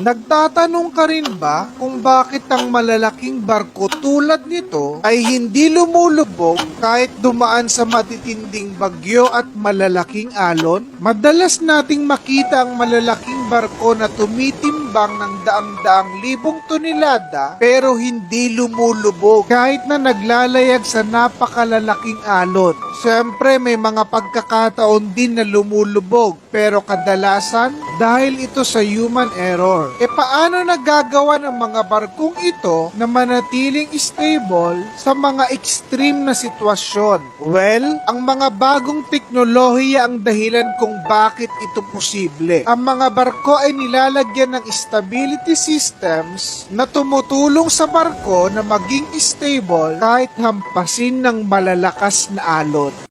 Nagtatanong ka rin ba kung bakit ang malalaking barko tulad nito ay hindi lumulubog kahit dumaan sa matitinding bagyo at malalaking alon? Madalas nating makita ang malalaking barko na tumitimbang ng daang-daang libong tonelada pero hindi lumulubog kahit na naglalayag sa napakalalaking alon. Siyempre may mga pagkakataon din na lumulubog pero kadalasan dahil ito sa human error. E paano nagagawa ng mga barkong ito na manatiling stable sa mga extreme na sitwasyon? Well, ang mga bagong teknolohiya ang dahilan kung bakit ito posible. Ang mga barko ay nilalagyan ng stability systems na tumutulong sa barko na maging stable kahit hampasin ng malalakas na alon.